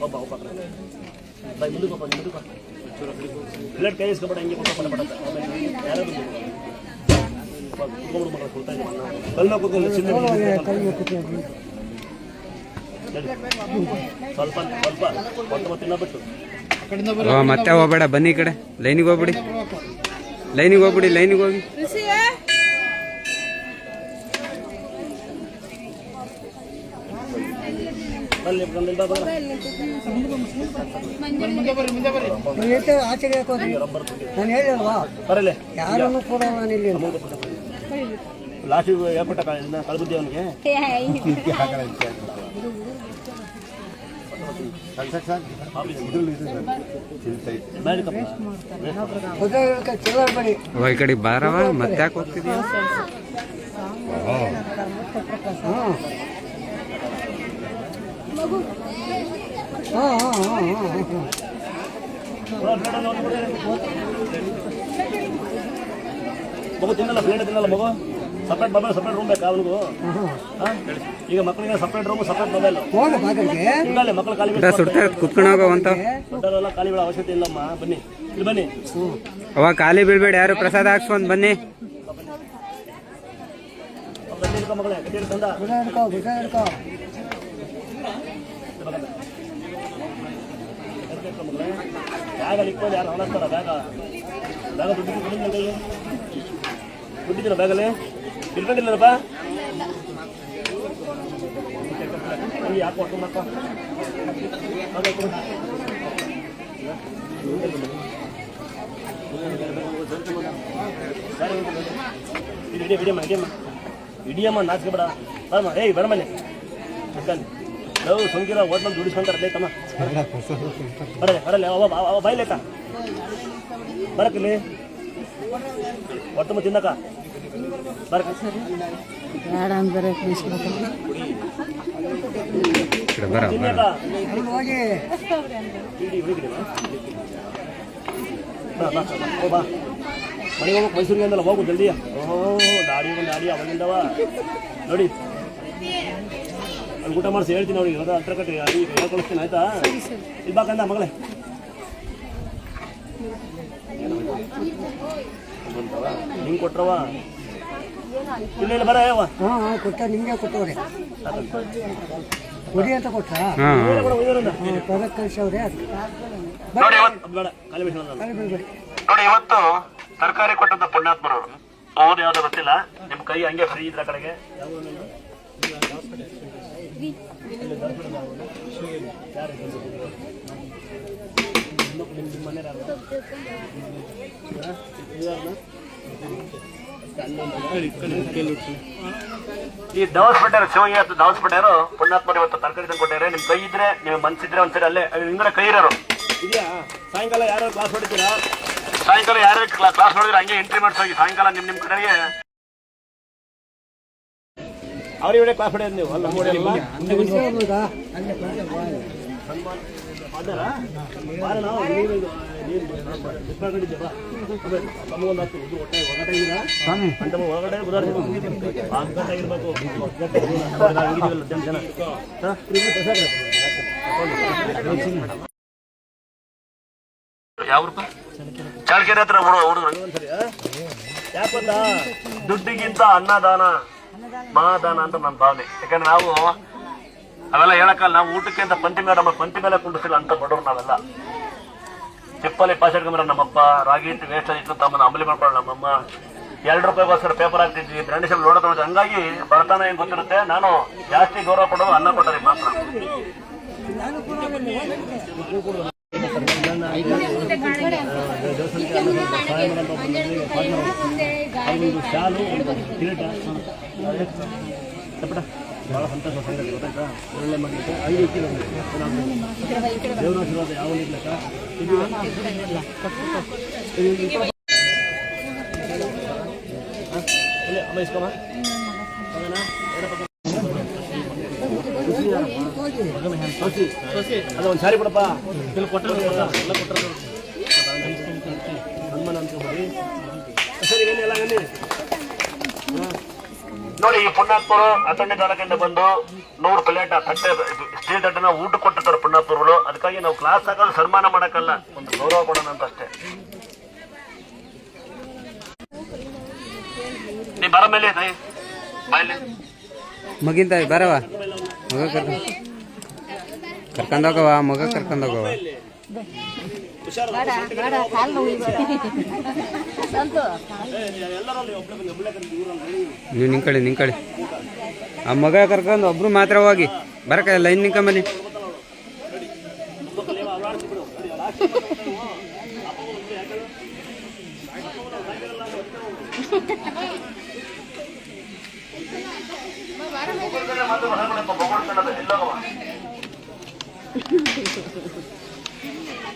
ಒಬ್ಬ. ಒಬ್ಬ. ಬಾ, ಮುಂದಕ್ಕೆ ಕೈ ಇಸ್ಕೊಬೇಡ ಹಿಂಗೆ ಕೊಟ್ಟು ನಡಿ. ಸ್ವಲ್ಪ ಸ್ವಲ್ಪ ಮತ್ತೆ ತಿನ್ನಬಿಟ್ಟು ಮತ್ತೆ ಹೋಗ್ಬೇಡ ಬನ್ನಿ ಕಡೆ ಲೈನಿಗೆ ಹೋಗ್ಬಿಡಿ ಲೈನಿಗೆ ಹೋಗ್ಬಿಡಿ ಲೈನಿಗೆ ಹೋಗಿ ಎಷ್ಟು ಆಚೆಗೆ ಹಾಕೋದ್ರಿ ನಾನು ಹೇಳಿಲ್ವಾ? ಬರಲೇ. ಯಾರನ್ನು ಕೂಡ ನಾನು ಇಲ್ಲಿ ಲಾಸ್ಟಿಗೆ ಹೇಳ್ಬಿಟ್ಟ ಕಳ್ಬುದ್ದಿ ಅವನಿಗೆ. ಈ ಕಡೆ ಬಾರವ? ಮತ್ತೆ ಯಾಕೆ ಹೋಗ್ತಿದ್ಯಾ? ಹಾಂ ಹಾಂ ಹಾಂ ಹಾಂ ಹಾಂ ಮಗು ತಿನ್ನಲ್ಲ ಪ್ಲೇಟ್ ತಿನ್ನಲ್ಲ ಮಗು. ಸಪ್ರೇಟ್ ಮೊಬೈಲ್ ಸಪ್ರೇಟ್ ರೂಮ್ ಬೇಕಾ ಅವ್ರಿಗೂ ಹಾಂ? ಈಗ ಮಕ್ಕಳಿಗೆ ಸಪ್ರೇಟ್ ರೂಮ್ ಸಪ್ರೇಟ್ ಮೊಬೈಲ್ ಹಿಂಗಲ್ಲೇ ಮಕ್ಕಳು ಖಾಲಿ ಕುತ್ಕೊಂಡು ದೊಡ್ಡವರೆಲ್ಲ ಖಾಲಿ ಬೀಳೋ ಅವಶ್ಯಕತೆ ಇಲ್ಲಮ್ಮ. ಬನ್ನಿ. ಇಲ್ಲಿ ಬನ್ನಿ. ಅವಾಗ ಖಾಲಿ ಬೀಳ್ಬೇಡ ಯಾರು ಪ್ರಸಾದ ಹಾಕ್ಸ್ಕೊಂಡು ಬನ್ನಿ. ಮಗಳೇ. ಹಿಡ್ಕೊಂಡ ಬ್ಯಾಗಲ್ಲಿ ಬ್ಯಾಗಲ್ಲಿ ಇಟ್ಕೊಂಡಿಲ್ಲಪ್ಪ ಯಾಕೆ ಇಡಿ ಇಡಿಯಮ್ಮ ಇಡಿಯಮ್ಮ ಇಡಿಯಮ್ಮ ನಾಚಿಕೆ ಬೇಡ ಬರಮ್ಮ ಏಯ್ ಬರಮ್ಮನೆ ಮನೆ ಅಕ್ಕಲ್ಲಿ ಲವ್ ಸೊಂಕಿರ ಹೋಟ್ಲಲ್ಲಿ ದುಡಿಸ್ಕೊಂತಾರೆ ಅಲ್ಲೇ ತಮ್ಮ. ಬರಲೆ ಬರಲೆ. ಅವ ಅವ- ಬೈಲೇಕ ಬರಕಿಲ್ಲಿ ಒಟ್ಟು ತಿನ್ನಕ ಬರಕ. ಬೇಡ ಅಂದ್ರೆ ತಿನ್ನಕ ಹೋಗಿ ಬಾ ಬಾ ಬಾ ಮನೆಗೆ ಹೋಗಕ್ಕೆ ಮೈಸೂರಿಗೆ ಅಂದಲ್ಲ ಹೋಗು ಜಲ್ದಿ ಓ ದಾಡಿ ಒಂದು ದಾಡಿ ಅವಾಗಿಂದವ. ನೋಡಿ. ಅಲ್ಲಿ ಊಟ ಮಾಡಿಸಿ ಹೇಳ್ತೀನಿ ಅವ್ರಿಗೆ. ಇವಾಗ ಹತ್ರ ಕಟ್ಟಿ ಅಲ್ಲಿ ಹೇಳ್ಕೊಳಿಸ್ತೀನಿ ಆಯ್ತಾ? ಇಲ್ಲಿ ಬಾಕಂದ ಮಗಳೇ. ನಿಂಗೆ ಕೊಟ್ರವ ಇಲ್ಲ ಇಲ್ಲ ಬರ ಯಾವ ಹಾಂ ಹಾಂ ಕೊಟ್ಟ ನಿಮಗೆ ಕೊಟ್ಟವ್ರೆ. ಕೊಡಿ ಅಂತ ಕೊಟ್ಟರೆ ಪದಕ್ಕೆ ಕಳಿಸವ್ರೆ ನೋಡಿ ಇವತ್ತು ಬೇಡ ಖಾಲಿ ನೋಡಿ ಇವತ್ತು ಸರ್ಕಾರಿ ಕೊಟ್ಟಂತ ಪುಣ್ಯಾತ್ಮರವರು ಅವ್ರು ಯಾವ್ದು ಗೊತ್ತಿಲ್ಲ. ನಿಮ್ ಕೈ ಹಂಗೆ ಫ್ರೀ ಇದ್ರ ಕಡೆಗೆ. ಈ ದವಸ್ಪೇಟೆ ಶಿವಯ್ಯ ಬಿಟ್ಟಾರು ಪುಣ್ಯಾತ್ಮರು ಇವತ್ತು ತರಕಾರಿ ತಂದು ಕೊಟ್ಟಾರೆ ನಿಮ್ ಕೈ ಇದ್ರೆ ನಿಮ್ ಮನ್ಸಿದ್ರೆ ಒಂದ್ಸರಿ ಅಲ್ಲೇ ಹಿಂಗಡೆ ಕೈ ಇರೋರು. ಇದೆಯಾ? ಸಾಯಂಕಾಲ ಯಾರು ಕ್ಲಾಸ್ ಹೊಡಿತೀರಾ? ಸಾಯಂಕಾಲ ಯಾರು ಕ್ಲಾಸ್ ಹೊಡಿದ್ರೆ ಹಂಗೆ ಎಂಟ್ರಿ ಮಾಡಿಸೋಗಿ ಸಾಯಂಕಾಲ ನಿಮ್ ನಿಮ್ ಕಡೆಗೆ ಆಮೇಲೆ ಕ್ಲಾಸ್ ಹತ್ತು ನೀವು. ಅಲ್ಲ ಒಳಗಡೆ ಒಳಗಡೆ ಜನ. ಯಾವ ಚಾಳ್ಕೆರೆ ಹತ್ರ ಹುಡುಗ ಹುಡುಗ ಒಂದ್ಸರಿ ಯಾಕಂದ? ದುಡ್ಡಿಗಿಂತ ಅನ್ನದಾನ. ಮಹಾದಾನ ಅಂತ ನನ್ನ ಭಾವನೆ. ಯಾಕಂದ್ರೆ ನಾವು ಅವೆಲ್ಲ ಹೇಳಕ್ಕಲ್ಲ, ನಾವು ಊಟಕ್ಕೆ ಅಂತ ಪಂತಿ ಮೇಲೆ, ನಮ್ಮ ಪಂತಿ ಮೇಲೆ ಕುಂಡಿಸಿಲ್ಲ ಅಂತ ಬಡವ್ರು ನಾವೆಲ್ಲ. ಚಿಪ್ಪಲ್ಲಿ ಪಾಸ್ ಹಿಡ್ಕೊಂಬರ ನಮ್ಮಪ್ಪ, ರಾಗಿ ಇಟ್ಟು ವೇಸ್ಟ್ ಆಗಿತ್ತು ತಮ್ಮನ್ನ ಅಮಲಿ ಮಾಡ್ಕೊಳ್ಳ ನಮ್ಮಮ್ಮ. ಎರಡು ರೂಪಾಯಿಗೋಸ್ಕರ ಪೇಪರ್ ಹಾಕ್ತಿದ್ವಿ ಬ್ರ್ಯಾಂಡ್ ಶಾಪ್ ನೋಡೋದು ಹಂಗಾಗಿ ಬರ್ತಾನೆ ಹೆಂಗೆ ಗೊತ್ತಿರುತ್ತೆ? ನಾನು ಜಾಸ್ತಿ ಗೌರವ ಕೊಡೋದು ಅನ್ನ ಕೊಟ್ಟರೆ ಮಾತ್ರ. ಶಾಲು ತಪ್ಪಟ ಭಾಳ ಸಂತೋಷ ಸಂಗತಿ, ಗೊತ್ತಾಯ್ತಾ? ಒಳ್ಳೆ ಮಾಡಲಿಕ್ಕೆ ಐದು ಕಿಲೋಮೀಟರ್ ದೇವರ ಆಶೀರ್ವಾದ ಯಾವ ಅದ ಒಂದು ಸಾರಿ ಬಿಡಪ್ಪ ಇಲ್ಲಿ ಕೊಟ್ಟರೆ ಎಲ್ಲ ಕೊಟ್ಟರೆ ಹನುಮಾನ ಅನ್ಕೊಂಬಿಡಿ ಸರಿ ಬನ್ನಿ. ನೋಡಿ, ಈ ಪುಣ್ಯಾತ್ಮರು ಅಥಣಿ ತಾಲೂಕಿಂದ ಬಂದು ನೂರು ಪ್ಲೇಟ್ ತಟ್ಟೆ, ಸ್ಟೀಲ್ ತಟ್ಟೆನ ಊಟ ಕೊಟ್ಟಿರ್ತಾರೆ ಪುಣ್ಯಾತ್ಮರುಗಳು ಅದಕ್ಕಾಗಿ ನಾವು ಕ್ಲಾಸ್ ಹಾಕಲು ಸನ್ಮಾನ ಮಾಡಕ್ಕಲ್ಲ, ಒಂದು ಗೌರವ ಕೊಡೋಣ ಅಂತ ಅಷ್ಟೇ. ನೀ ಬರ ಮೇಲೆ ಇದೆ ಬಾಯಲ್ಲಿ ಮಗಿಂತ ಬರವ. ಮಗ ಕರ್ಕೊಂಡ್ ಕರ್ಕೊಂಡೋಗವ ಮಗ ಕರ್ಕೊಂಡೋಗವ ನೋವು ನಿಂಕಳಿ ನಿಂಕಳಿ ಆ ಮಗ ಕರ್ಕೊಂಡು ಒಬ್ರು ಮಾತ್ರ ಹೋಗಿ. ಬರಕ ಲೈನ್ ನಿಂಕೊಂಬನ್ನಿ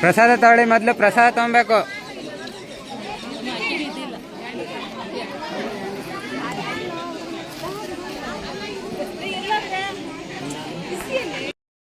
ಪ್ರಸಾದ ತಗೊಳ್ಳಿ ಮೊದ್ಲು ಪ್ರಸಾದ ತಗೊಬೇಕು